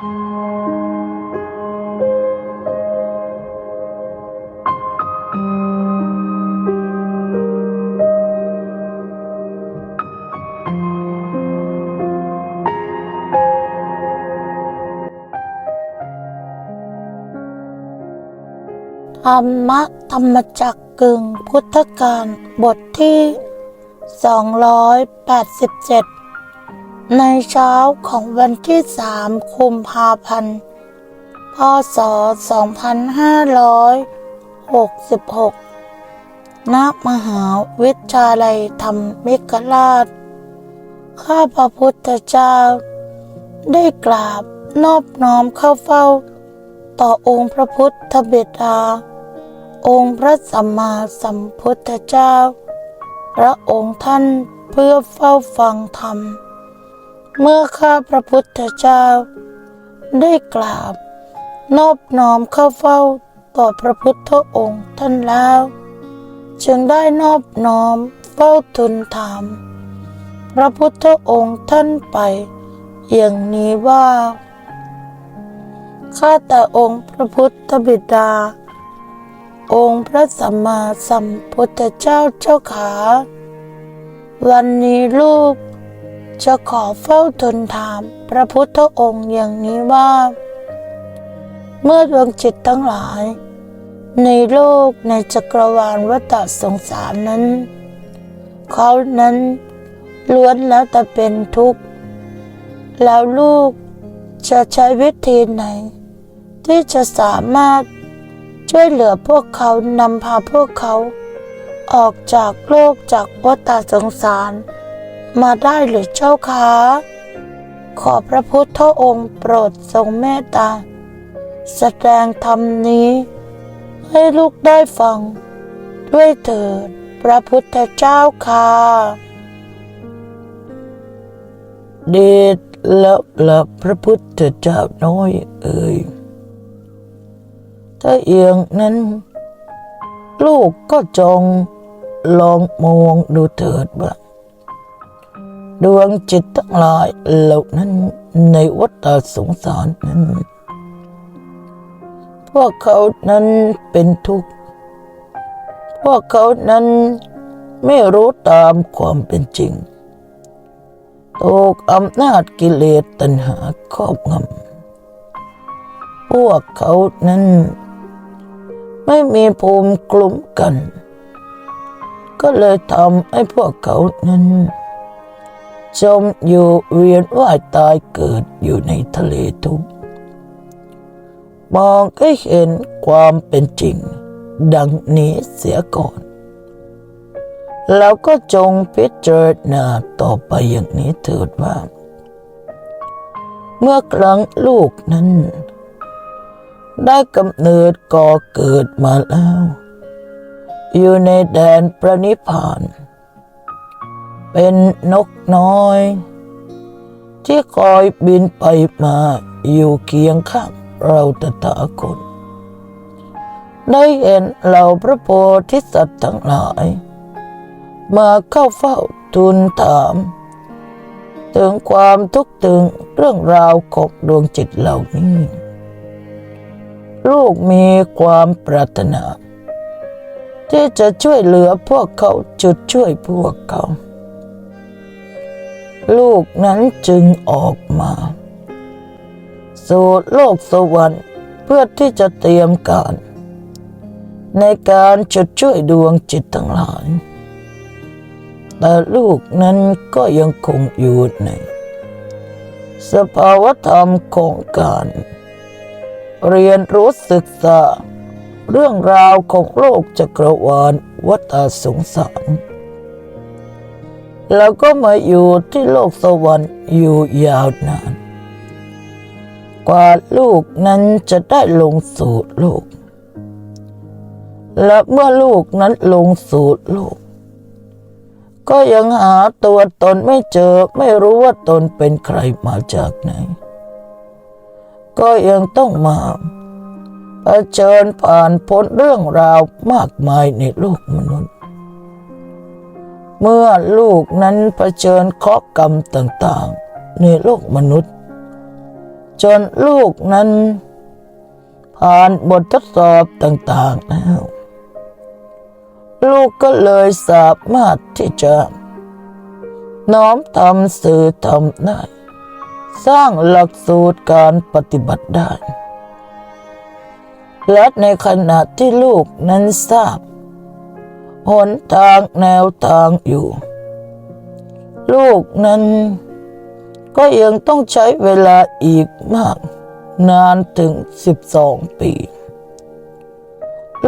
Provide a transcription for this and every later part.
ธรรมะธรรมจักกึงพุทธการบทที่ 287 ในเช้าของวันที่สามคุมภาพันธ์ พศ 2566 ณ มหาวิทยาลัยธรรมิกราช ข้าพระพุทธเจ้า ได้กราบนอบน้อมเข้าเฝ้า ต่อองค์พระพุทธบิดา องค์พระสัมมาสัมพุทธเจ้า พระองค์ท่านเพื่อเฝ้าฟังธรรม เมื่อข้าพระพุทธเจ้า ได้กราบ นอบน้อมเข้าเฝ้าต่อพระพุทธองค์ท่านแล้ว จึงได้นอบน้อมเฝ้าทูลถาม พระพุทธองค์ท่านไป อย่างนี้ว่า ข้าแต่องค์พระพุทธบิดา องค์พระสัมมาสัมพุทธเจ้าเจ้าขา วันนี้ลูก จะขอเฝ้าทูลถามพระพุทธองค์อย่างนี้ว่า เมื่อดวงจิตทั้งหลาย ในโลกในจักรวาลวัฏสงสารนั้น เขานั้นล้วนแล้วแต่เป็นทุกข์ แล้วลูกจะใช้วิธีไหน ที่จะสามารถช่วยเหลือพวกเขานำพาพวกเขา ออกจากโลกจากวัฏสงสาร มาได้หรือเจ้าคะขอพระพุทธองค์โปรดทรงเมตตา แสดงธรรมนี้ ให้ลูกได้ฟัง ด้วยเถิดพระพุทธเจ้าค่ะเดชและละพระพุทธเจ้าน้อยเอ่ยถ้าเอียงนั้น ลูกก็จงลองมองดูเถิดว่า ดวงจิตทั้งหลายเหล่านั้นในวัฏสงสารนั้น พวกเขานั้นเป็นทุกข์ พวกเขานั้นไม่รู้ตามความเป็นจริงถูกอำนาจกิเลสตัณหาครอบงำ พวกเขานั้น ไม่มีภูมิกลุ่มกัน ก็เลยทำให้พวกเขานั้น จมอยู่เวียนว่ายตายเกิดอยู่ในทะเลทุกข์มองให้เห็นความเป็นจริง ดังนี้เสียก่อน แล้วก็จงพิจารณาต่อไปอย่างนี้เถิดว่า เมื่อครั้งลูกนั้น ได้กำเนิดก่อเกิดมาแล้ว อยู่ในแดนประนิพพานเเป็นนกน้อย ที่คอยบินไปมาอยู่เคียงข้างเราตถาคตได้เห็นเหล่าพระโพธิสัตว์ทั้งหลาย มาเข้าเฝ้าทูลถาม ถึงความทุกข์ถึงเรื่องราวของดวงจิตเหล่านี้ ลูกมีความปรารถนา ที่จะช่วยเหลือพวกเขาจุดช่วยพวกเขา ลูกนั้นจึงออกมาสู่โลกสวรรค์เพื่อที่จะเตรียมการ ในการจดช่วยดวงจิตทั้งหลายแต่ลูกนั้นก็ยังคงอยู่ในสภาวธรรมของการ เรียนรู้ศึกษา เรื่องราวของโลกจักรวาลวัฏสงสาร แล้วก็มาอยู่ที่โลกสวรรค์อยู่ยาวนาน กว่าลูกนั้นจะได้ลงสู่โลก และเมื่อลูกนั้นลงสู่โลก ก็ยังหาตัวตนไม่เจอไม่รู้ว่าตนเป็นใครมาจากไหน ก็ยังต้องมาเผชิญผ่านพ้นเรื่องราวมากมายในโลกมนุษย์ เมื่อลูกนั้นเผชิญเคราะห์กรรมต่างๆ ในโลกมนุษย์ จนลูกนั้น ผ่านบททดสอบต่างๆแล้วลูกก็เลยสามารถที่จะ น้อมทำสื่อทำได้ สร้างหลักสูตรการปฏิบัติได้และในขณะที่ลูกนั้นทราบ หนทางแนวทางอยู่ ลูกนั้น ก็ยังต้องใช้เวลาอีกมาก นานถึง 12 ปี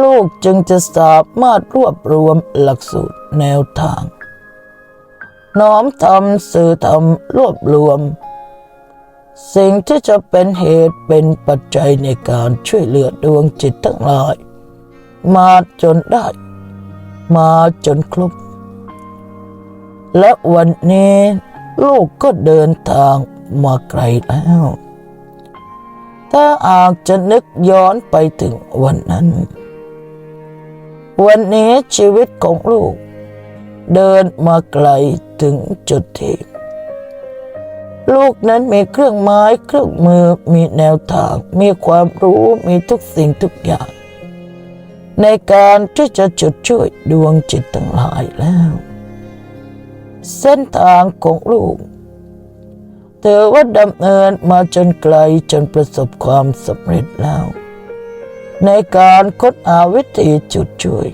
ลูกจึงจะสามารถรวบรวมหลักสูตรแนวทาง น้อมทำสื่อทำรวบรวม สิ่งที่จะเป็นเหตุเป็นปัจจัยในการช่วยเหลือดวงจิตทั้งหลาย มาจนได้ มาจนครบ และวันนี้ลูกก็เดินทางมาไกลแล้ว ถ้าอาจจะนึกย้อนไปถึงวันนั้น วันนี้ชีวิตของลูก เดินมาไกลถึงจุดที่ลูกนั้นมีเครื่องไม้เครื่องมือมีแนวทาง มีความรู้มีทุกสิ่งทุกอย่าง ในการที่จะจุดช่วยดวงจิตทั้งหลายแล้ว เส้นทางของลูกถือว่าดำเนินมาจนไกลจนประสบความสำเร็จแล้ว ในการค้นหาวิธีจุดช่วย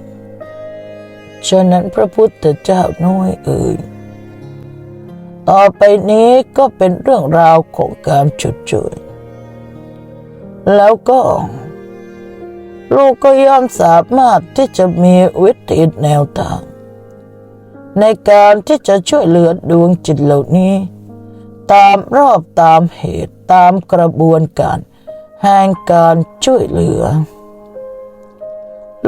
ฉะนั้นพระพุทธเจ้าน้อยเอ่ยต่อไปนี้ก็เป็นเรื่องราวของการจุดช่วยแล้วก็ ลูกก็ย่อมสามารถที่จะมีวิธีแนวทาง ในการที่จะช่วยเหลือดวงจิตเหล่านี้ ตามรอบตามเหตุตามกระบวนการ แห่งการช่วยเหลือ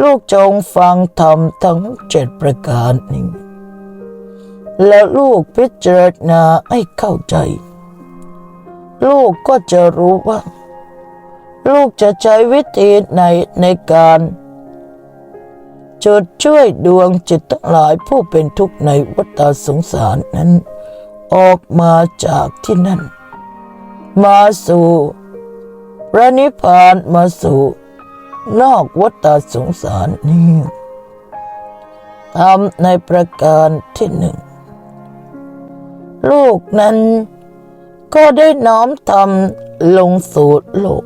ลูกจงฟังธรรมทั้งเจ็ดประการนี้ แล้วลูกพิจารณาให้เข้าใจ ลูกก็จะรู้ว่า ลูกจะใช้วิธีไหนในการจดช่วยดวงจิตทั้งหลายผู้เป็นทุกข์ในวัฏสงสารนั้น ออกมาจากที่นั่น มาสู่พระนิพพานมาสู่ นอกวัฏสงสารนี้ทำในประการที่หนึ่ง ลูกนั้นก็ได้น้อมทำลงสู่โลก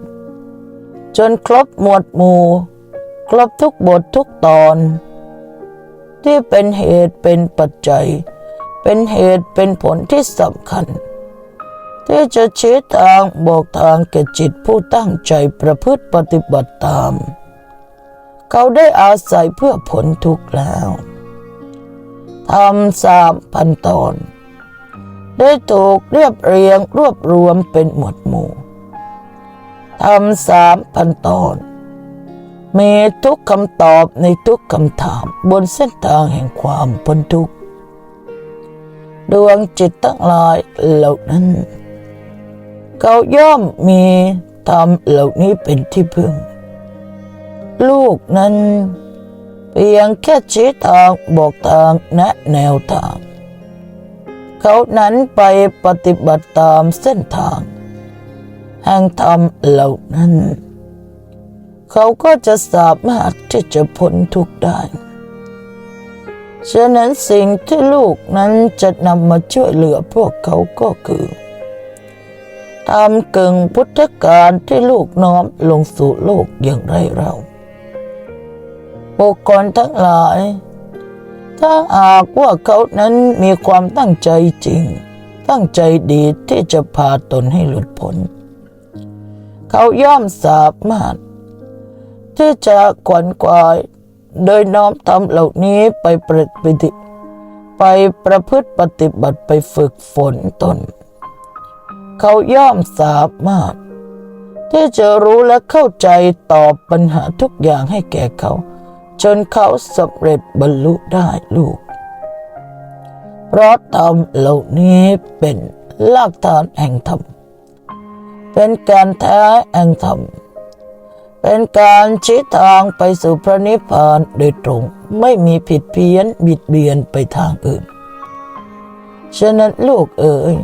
จนครบหมวดหมู่ ครบทุกบททุกตอน ที่เป็นเหตุเป็นปัจจัย เป็นเหตุเป็นผลที่สำคัญ ที่จะชี้ทางบอกทางแก่จิตผู้ตั้งใจประพฤติปฏิบัติตาม เขาได้อาศัยเพื่อผลทุกแล้วทำสามพันตอน ได้ถูกเรียบเรียงรวบรวมเป็นหมวดหมู่ ทำสามพันตอนมีทุกคำตอบในทุกคำถามบนเส้นทางแห่งความพ้นทุกข์ดวงจิตทั้งหลายเหล่านั้น เขาย่อมมีธรรมเหล่านี้เป็นที่พึ่ง ลูกนั้น เพียงแค่ชี้ทางบอกทางแนะแนวทาง เขานั้นไปปฏิบัติตามเส้นทาง แห่งธรรมเหล่านั้น เขาก็จะสามารถที่จะพ้นทุกข์ได้ ฉะนั้นสิ่งที่ลูกนั้นจะนำมาช่วยเหลือพวกเขาก็คือทำกึ่งพุทธการที่ลูกน้อมลงสู่โลกอย่างไรเราบุคคลทั้งหลาย ถ้าหากว่าเขานั้นมีความตั้งใจจริง ตั้งใจดีที่จะพาตนให้หลุดพ้น เขาย่อมสามารถ ที่จะขวนขวาย โดยน้อมทำเหล่านี้ไปประพฤติไปประพฤติปฏิบัติไปฝึกฝนตน เขาย่อมสามารถ ที่จะรู้และเข้าใจตอบปัญหาทุกอย่างให้แก่เขา จนเขาสำเร็จบรรลุได้ลูก เพราะธรรมเหล่านี้เป็นหลักฐานแห่งธรรม เป็นการแท้แห่งธรรม เป็นการชี้ทางไปสู่พระนิพพานโดยตรงไม่มีผิดเพี้ยนบิดเบียนไปทางอื่น ฉะนั้นลูกเอ๋ย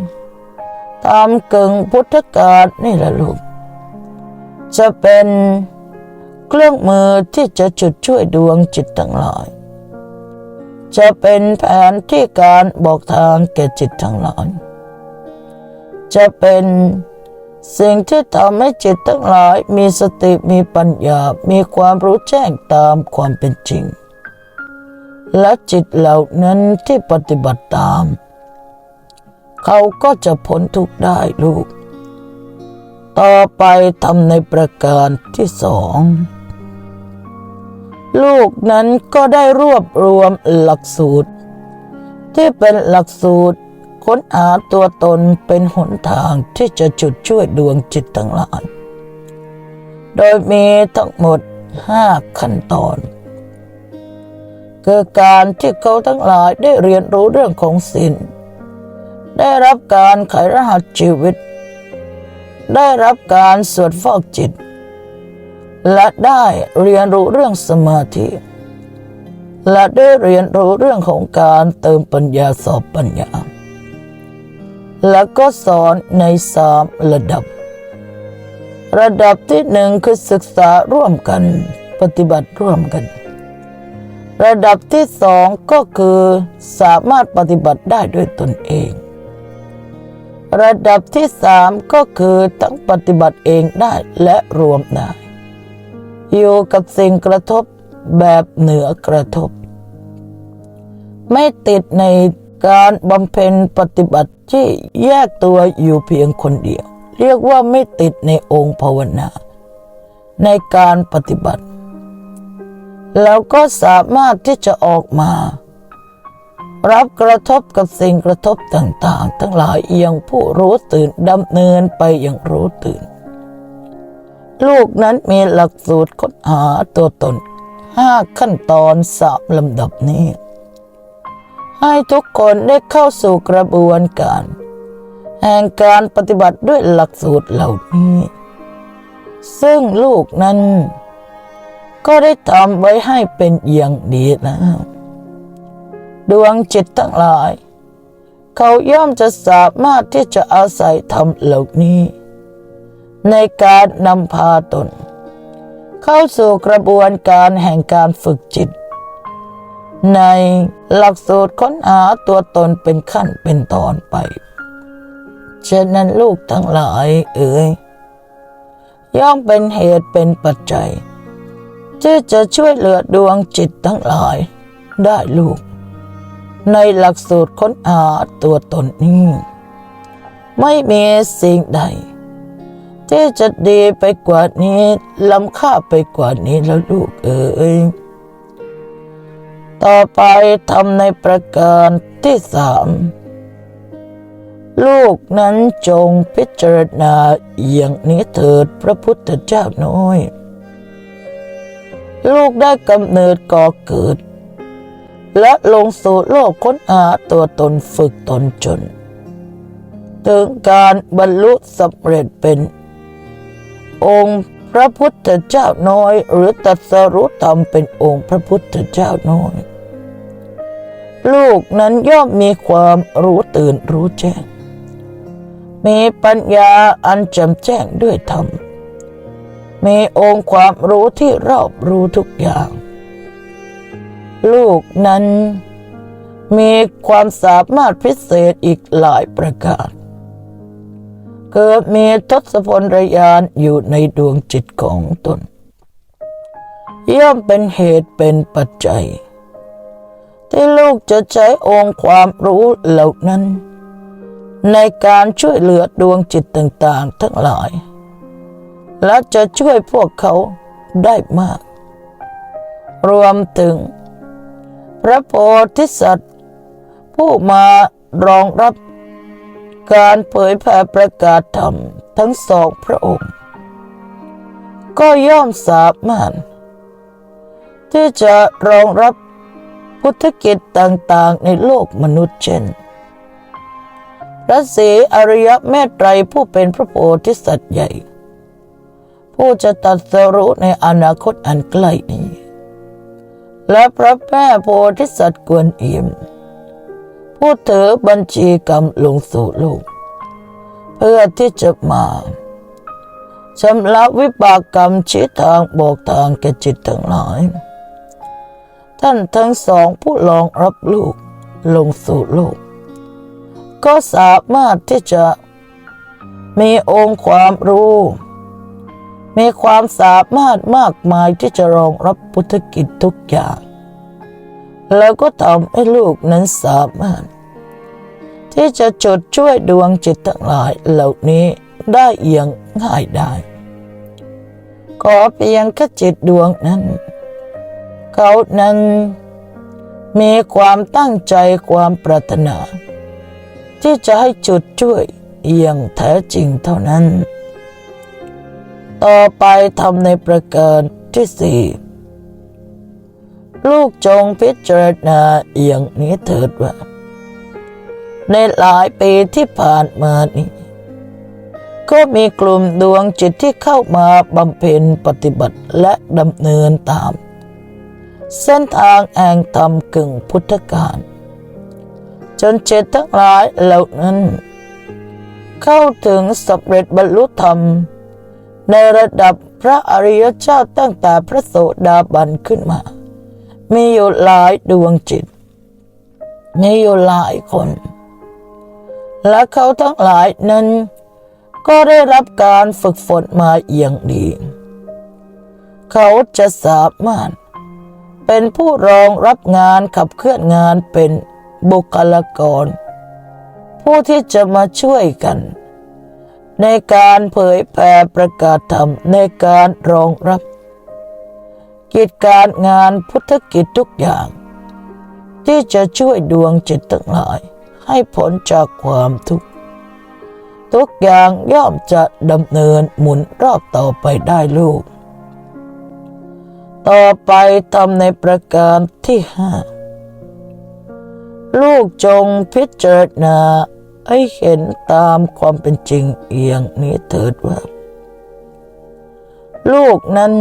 ตามกึ่งพุทธกาลนี่แหละลูก จะเป็นเครื่องมือที่จะจุดช่วยดวงจิตทั้งหลาย จะเป็นแผนที่การบอกทางแก่จิตทั้งหลาย จะเป็น สิ่งที่ทำให้จิตทั้งหลายมีสติมีปัญญา มีความรู้แจ้งตามความเป็นจริง และจิตเหล่านั้นที่ปฏิบัติตาม เขาก็จะพ้นทุกข์ได้ลูก ต่อไปทำในประการที่สองลูกนั้นก็ได้รวบรวมหลักสูตร ที่เป็นหลักสูตร ค้นหาตัวตนเป็นหนทางที่จะจุดช่วยดวงจิตทั้งหลาย โดยมีทั้งหมดห้าขั้นตอน คือการที่เขาทั้งหลายได้เรียนรู้เรื่องของศีลได้รับการไขรหัสชีวิต ได้รับการสวดฟอกจิต และได้เรียนรู้เรื่องสมาธิและได้เรียนรู้เรื่องของการเติมปัญญาสอบปัญญา และก็สอนในสามระดับ ระดับที่หนึ่งคือศึกษาร่วมกัน ปฏิบัติร่วมกัน ระดับที่สองก็คือสามารถปฏิบัติได้ด้วยตนเอง ระดับที่สามก็คือทั้งปฏิบัติเองได้และรวมได้อยู่กับสิ่งกระทบแบบเหนือกระทบ ไม่ติดใน การบำเพ็ญปฏิบัติที่แยกตัวอยู่เพียงคนเดียว เรียกว่าไม่ติดในองค์ภาวนา ในการปฏิบัติ แล้วก็สามารถที่จะออกมา รับกระทบกับสิ่งกระทบต่างๆ ทั้งหลายอย่างผู้รู้ตื่นดำเนินไปอย่างรู้ตื่น ลูกนั้นมีหลักสูตรค้นหาตัวตนห้าขั้นตอนสามลำดับนี้ ให้ทุกคนได้เข้าสู่กระบวนการ แห่งการปฏิบัติด้วยหลักสูตรเหล่านี้ ซึ่งลูกนั้น ก็ได้ทำไว้ให้เป็นอย่างดีแล้วดวงจิตทั้งหลาย เขาย่อมจะสามารถที่จะอาศัยธรรมเหล่านี้ ในการนำพาตน เข้าสู่กระบวนการแห่งการฝึกจิต ในหลักสูตรค้นหาตัวตนเป็นขั้นเป็นตอนไปฉะนั้นลูกทั้งหลายเอ๋ยย่อมเป็นเหตุเป็นปัจจัย ที่จะช่วยเหลือดวงจิตทั้งหลายได้ลูก ในหลักสูตรค้นหาตัวตนนี้ ไม่มีสิ่งใด ที่จะดีไปกว่านี้ล้ำค่าไปกว่านี้แล้วลูกเอ๋ย ต่อไปทำในประการที่สามลูกนั้นจงพิจารณาอย่างนี้เถิดพระพุทธเจ้าน้อย ลูกได้กำเนิดก่อเกิด และลงสู่โลกค้นหาตัวตนฝึกตนจน ถึงการบรรลุสำเร็จเป็น องค์พระพุทธเจ้าน้อย หรือตรัสรู้ธรรมเป็นองค์พระพุทธเจ้าน้อย ลูกนั้นย่อมมีความรู้ตื่นรู้แจ้ง มีปัญญาอันแจ่มแจ้งด้วยธรรม มีองค์ความรู้ที่รอบรู้ทุกอย่าง ลูกนั้นมีความสามารถพิเศษอีกหลายประการเกิดมีทศพลรยานอยู่ในดวงจิตของตน ย่อมเป็นเหตุเป็นปัจจัย ที่ลูกจะใช้องค์ความรู้เหล่านั้น ในการช่วยเหลือดวงจิตต่างๆ ทั้งหลาย และจะช่วยพวกเขาได้มาก รวมถึง พระโพธิสัตว์ ผู้มารองรับการเผยแผ่ประกาศธรรมทั้งสองพระองค์ ก็ย่อมสามารถที่จะรองรับ พุทธกิจต่างๆ ในโลกมนุษย์เช่นพระศรีอริยเมตไตรผู้เป็นพระโพธิสัตว์ใหญ่ ผู้จะตรัสรู้ในอนาคตอันใกล้นี้ และพระแม่โพธิสัตว์กวนอิมผู้ถือบัญชีกรรมลงสู่โลก เพื่อที่จะมาชำระวิบากกรรมชี้ทางบอกทางแก่จิตทั้งหลาย ท่านทั้งสองผู้ลองรับลูกลงสู่โลก ก็สามารถที่จะมีองค์ความรู้ มีความสามารถมากมายที่จะรองรับพุทธกิจทุกอย่าง แล้วก็ทำให้ลูกนั้นสามารถ ที่จะจดช่วยดวงจิตทั้งหลายเหล่านี้ได้เอียงง่ายได้ ขอเพียงแค่จิตดวงนั้น เขานั้นมีความตั้งใจความปรารถนา ที่จะให้จุดช่วยอย่างแท้จริงเท่านั้น ต่อไปทำในประการที่สี่ลูกจงพิจารณาอย่างนี้เถิดว่า ในหลายปีที่ผ่านมานี้ ก็มีกลุ่มดวงจิตที่เข้ามาบำเพ็ญปฏิบัติและดำเนินตาม เส้นทางแห่งธรรมกึ่งพุทธการ จนเจตทั้งหลายเหล่านั้น เข้าถึงสำเร็จบรรลุธรรม ในระดับพระอริยเจ้าตั้งแต่พระโสดาบันขึ้นมา มีอยู่หลายดวงจิต มีอยู่หลายคน และเขาทั้งหลายนั้น ก็ได้รับการฝึกฝนมาอย่างดี เขาจะสามารถ เป็นผู้รองรับงานขับเคลื่อนงานเป็นบุคลากร ผู้ที่จะมาช่วยกัน ในการเผยแผ่ประกาศธรรมในการรองรับ กิจการงานพุทธกิจทุกอย่าง ที่จะช่วยดวงจิตทั้งหลาย ให้พ้นจากความทุกข์ทุกอย่างย่อมจะดำเนินหมุนรอบต่อไปได้ลูก ต่อไปทำในประการที่ห้าลูกจงพิจารณาให้เห็นตามความเป็นจริงอย่างนี้เถิดว่า ลูกนั้น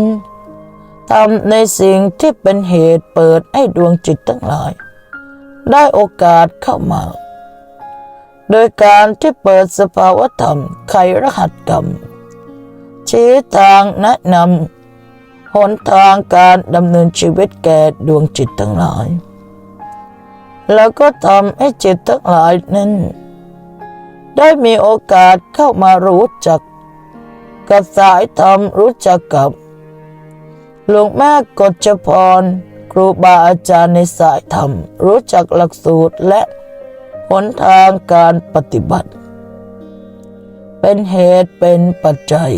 ทำในสิ่งที่เป็นเหตุเปิดให้ดวงจิตทั้งหลาย ได้โอกาสเข้ามา โดยการที่เปิดสภาวธรรมไขรหัสกรรมชี้ทางแนะนำ หนทางการดำเนินชีวิตแก่ดวงจิตทั้งหลาย แล้วก็ทำให้จิตทั้งหลายนั้น ได้มีโอกาสเข้ามารู้จัก กับสายธรรมรู้จักกับ หลวงแม่กฎจพร ครูบาอาจารย์ในสายธรรม รู้จักหลักสูตรและหนทางการปฏิบัติ เป็นเหตุเป็นปัจจัย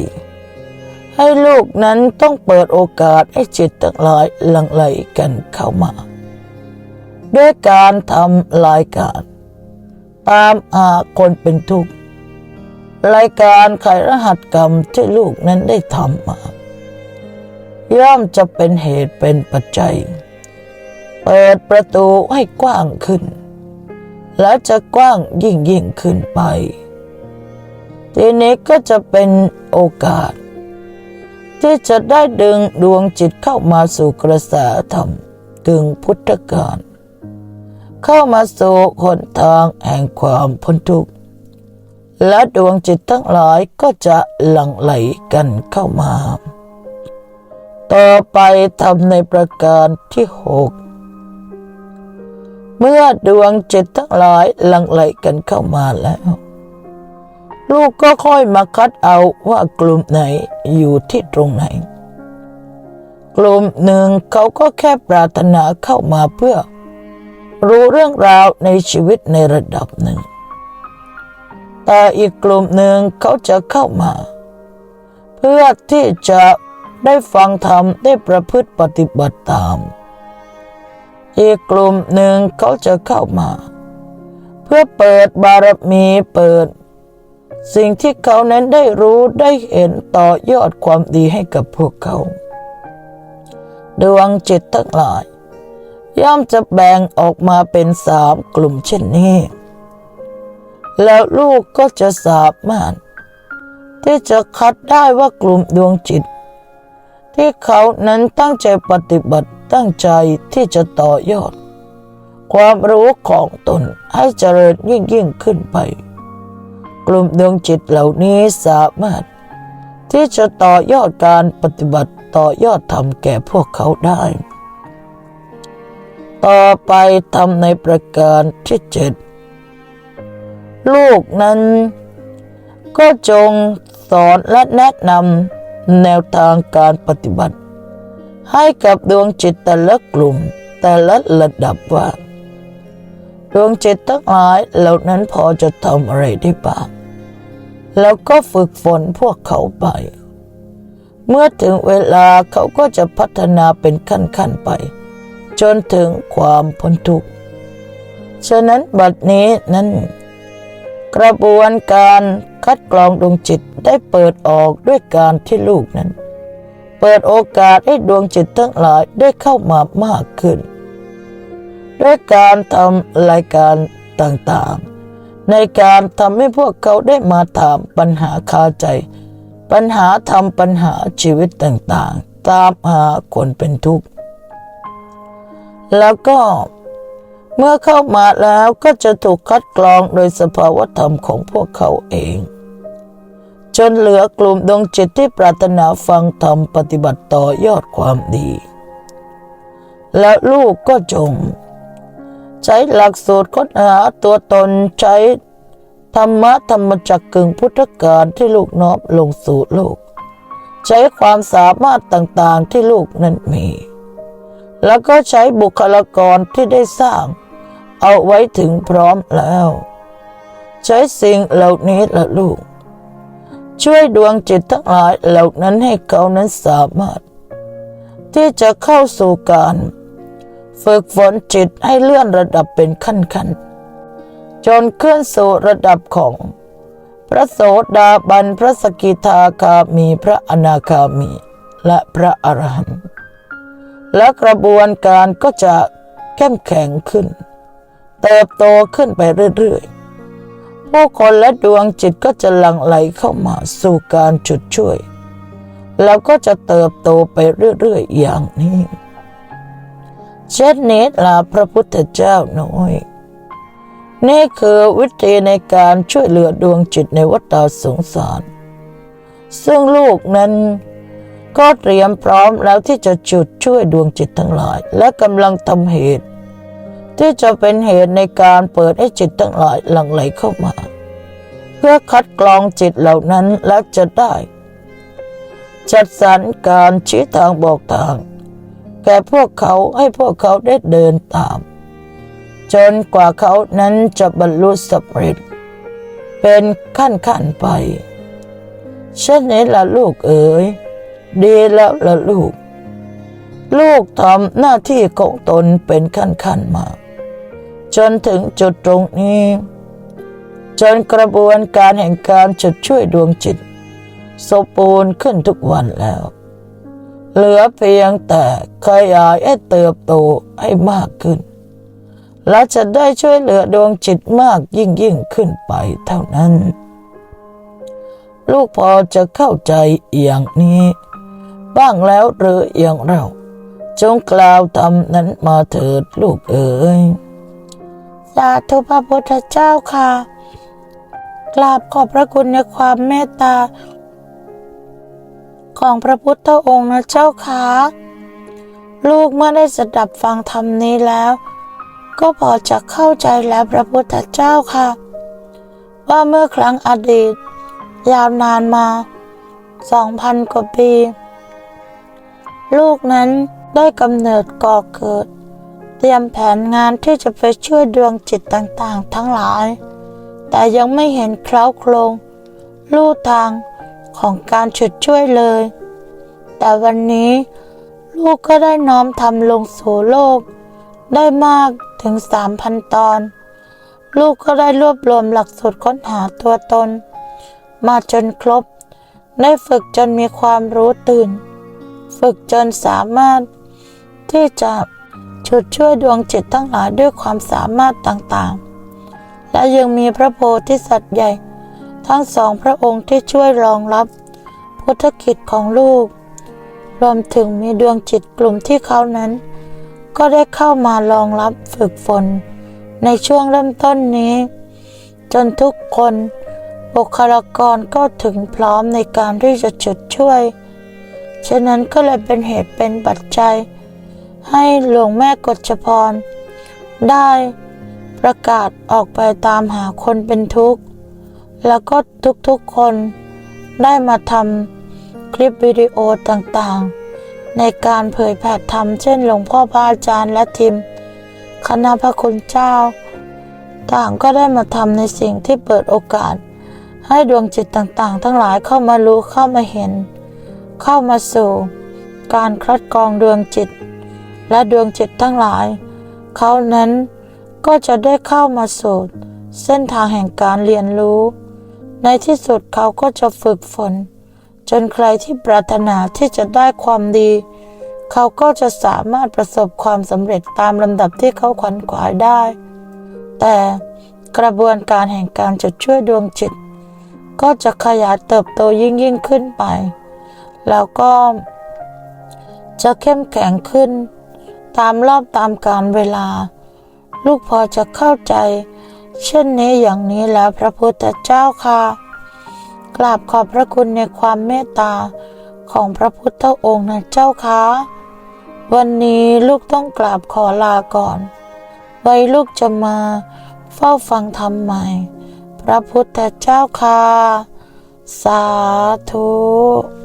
ให้ลูกนั้นต้องเปิดโอกาสให้จิตทั้งหลายหลั่งไหลกันเข้ามา ด้วยการทำรายการ ตามหาคนเป็นทุกข์รายการไขรหัสกรรมที่ลูกนั้นได้ทำมาย่อมจะเป็นเหตุเป็นปัจจัย เปิดประตูให้กว้างขึ้น และจะกว้างยิ่งยิ่งขึ้นไป ทีนี้ก็จะเป็นโอกาส ที่จะได้ดึงดวงจิตเข้ามาสู่กระแสธรรมกึ่งพุทธการเข้ามาสู่หนทางแห่งความพ้นทุกข์และดวงจิตทั้งหลายก็จะหลั่งไหลกันเข้ามา ต่อไปทำในประการที่หกเมื่อดวงจิตทั้งหลายหลั่งไหลกันเข้ามาแล้ว ลูกก็ค่อยมาคัดเอาว่ากลุ่มไหนอยู่ที่ตรงไหน กลุ่มหนึ่งเขาก็แค่ปรารถนาเข้ามาเพื่อ รู้เรื่องราวในชีวิตในระดับหนึ่ง แต่อีกกลุ่มหนึ่งเขาจะเข้ามา เพื่อที่จะได้ฟังธรรมได้ประพฤติปฏิบัติตาม อีกกลุ่มหนึ่งเขาจะเข้ามา เพื่อเปิดบารมีเปิด สิ่งที่เขานั้นได้รู้ได้เห็นต่อยอดความดีให้กับพวกเขา ดวงจิตทั้งหลาย ย่อมจะแบ่งออกมาเป็นสามกลุ่มเช่นนี้ แล้วลูกก็จะสามารถที่จะคัดได้ว่ากลุ่มดวงจิต ที่เขานั้นตั้งใจปฏิบัติตั้งใจที่จะต่อยอด ความรู้ของตนให้เจริญยิ่งยิ่งขึ้นไป กลุ่มดวงจิตเหล่านี้สามารถ ที่จะต่อยอดการปฏิบัติต่อยอดธรรมแก่พวกเขาได้ ต่อไปทำในประการที่เจ็ดลูกนั้น ก็จงสอนและแนะนำแนวทางการปฏิบัติ ให้กับดวงจิตแต่ละกลุ่มแต่ละระดับว่า ดวงจิตทั้งหลายเหล่านั้นพอจะทำอะไรได้บ้างแล้วก็ฝึกฝนพวกเขาไป เมื่อถึงเวลาเขาก็จะพัฒนาเป็นขั้นๆไป จนถึงความพ้นทุกข์ ฉะนั้นบัดนี้นั้น กระบวนการคัดกรองดวงจิตได้เปิดออกด้วยการที่ลูกนั้น เปิดโอกาสให้ดวงจิตทั้งหลายได้เข้ามามากขึ้น ด้วยการทำรายการต่างๆ ในการทำให้พวกเขาได้มาถามปัญหาคาใจ ปัญหาทำปัญหาชีวิตต่างๆ ตามหาคนเป็นทุกข์ แล้วก็เมื่อเข้ามาแล้วก็จะถูกคัดกรองโดยสภาวธรรมของพวกเขาเอง จนเหลือกลุ่มดวงจิตที่ปรารถนาฟังธรรมปฏิบัติต่อยอดความดี และลูกก็จง ใช้หลักสูตรค้นหาตัวตนใช้ธรรมะธรรมจักกึ่งพุทธการที่ลูกน้อมลงสู่โลกใช้ความสามารถต่างๆที่ลูกนั้นมี แล้วก็ใช้บุคลากรที่ได้สร้าง เอาไว้ถึงพร้อมแล้ว ใช้สิ่งเหล่านี้ละลูก ช่วยดวงจิตทั้งหลายเหล่านั้นให้เขานั้นสามารถ ที่จะเข้าสู่การ ฝึกฝนจิตให้เลื่อนระดับเป็นขั้นๆจนขึ้นสู่ระดับของ พระโสดาบันพระสกิทาคามีพระอนาคามี และพระอรหันต์และกระบวนการก็จะเข้มแข็งขึ้น เติบโตขึ้นไปเรื่อยๆผู้คนและดวงจิตก็จะหลั่งไหลเข้ามาสู่การจุดช่วย แล้วก็จะเติบโตไปเรื่อยๆอย่างนี้ เช่นนี้ล่ะพระพุทธเจ้าน้อย นี่คือวิธีในการช่วยเหลือดวงจิตในวัฏสงสาร ซึ่งลูกนั้นก็เตรียมพร้อมแล้วที่จะจุดช่วยดวงจิตทั้งหลาย และกำลังทำเหตุ ที่จะเป็นเหตุในการเปิดให้จิตทั้งหลายหลั่งไหลเข้ามา เพื่อคัดกรองจิตเหล่านั้นและจะได้ จัดสรรการชี้ทางบอกทาง แก่พวกเขาให้พวกเขาได้เดินตาม จนกว่าเขานั้นจะบรรลุสำเร็จ เป็นขั้นขั้นๆไปเช่นนี้ละลูกเอ๋ย ดีแล้วละลูก ลูกทำหน้าที่ของตนเป็นขั้นขั้นๆมา จนถึงจุดตรงนี้ จนกระบวนการแห่งการจุดช่วยดวงจิตสมบูรณ์ขึ้นทุกวันแล้ว เหลือเพียงแต่ขยายให้เติบโตให้มากขึ้น และจะได้ช่วยเหลือดวงจิตมากยิ่งยิ่งขึ้นไปเท่านั้น ลูกพอจะเข้าใจอย่างนี้ บ้างแล้วหรืออย่างเรา จงกล่าวทำนั้นมาเถิดลูกเอ๋ยสาธุพระพุทธเจ้าค่ะกราบขอบพระคุณในความเมตตา ของพระพุทธองค์นะเจ้าค่ะลูกเมื่อได้สดับฟังธรรมนี้แล้ว ก็พอจะเข้าใจแล้วพระพุทธเจ้าค่ะ ว่าเมื่อครั้งอดีต ยาวนานมาสองพันกว่าปี ลูกนั้นได้กำเนิดก่อเกิด เตรียมแผนงานที่จะไปช่วยดวงจิตต่างๆ ทั้งหลาย แต่ยังไม่เห็นเคล้าโครง ลู่ทาง ของการฉุดช่วยเลย แต่วันนี้ลูกก็ได้น้อมทำลงสู่โลก ได้มากถึงสามพันตอน ลูกก็ได้รวบรวมหลักสูตรค้นหาตัวตน มาจนครบ ได้ฝึกจนมีความรู้ตื่น ฝึกจนสามารถที่จะฉุดช่วยดวงจิตทั้งหลายด้วยความสามารถต่างๆ และยังมีพระโพธิสัตว์ใหญ่ ทั้งสองพระองค์ที่ช่วยรองรับพุทธกิจของลูก รวมถึงมีดวงจิตกลุ่มที่เขานั้น ก็ได้เข้ามารองรับฝึกฝน ในช่วงเริ่มต้นนี้ จนทุกคนบุคลากรก็ถึงพร้อมในการที่จะจุดช่วย ฉะนั้นก็เลยเป็นเหตุเป็นปัจจัย ให้หลวงแม่กฎชพร ได้ประกาศออกไปตามหาคนเป็นทุกข์ แล้วก็ทุกๆคนได้มาทำคลิปวิดีโอต่างๆ ในการเผยแผ่ธรรมเช่นหลวงพ่อพระอาจารย์และทีมคณะพระคุณเจ้า ต่างก็ได้มาทำในสิ่งที่เปิดโอกาส ให้ดวงจิตต่างๆ ทั้งหลายเข้ามารู้เข้ามาเห็น เข้ามาสู่ การคัดกรองดวงจิต และดวงจิตทั้งหลาย เขานั้นก็จะได้เข้ามาสู่เส้นทางแห่งการเรียนรู้ ในที่สุดเขาก็จะฝึกฝน จนใครที่ปรารถนาที่จะได้ความดี เขาก็จะสามารถประสบความสำเร็จตามลำดับที่เขาขวัญขวายได้ แต่กระบวนการแห่งการจะช่วยดวงจิต ก็จะขยายเติบโตยิ่งยิ่งขึ้นไป แล้วก็จะเข้มแข็งขึ้น ตามรอบตามการเวลา ลูกพอจะเข้าใจ เช่นนี้อย่างนี้แล้วพระพุทธเจ้าค่ะ กราบขอบพระคุณในความเมตตาของพระพุทธองค์นะเจ้าค่ะวันนี้ลูกต้องกราบขอลาก่อน ไว้ลูกจะมาเฝ้าฟังธรรมใหม่ พระพุทธเจ้าค่ะ สาธุ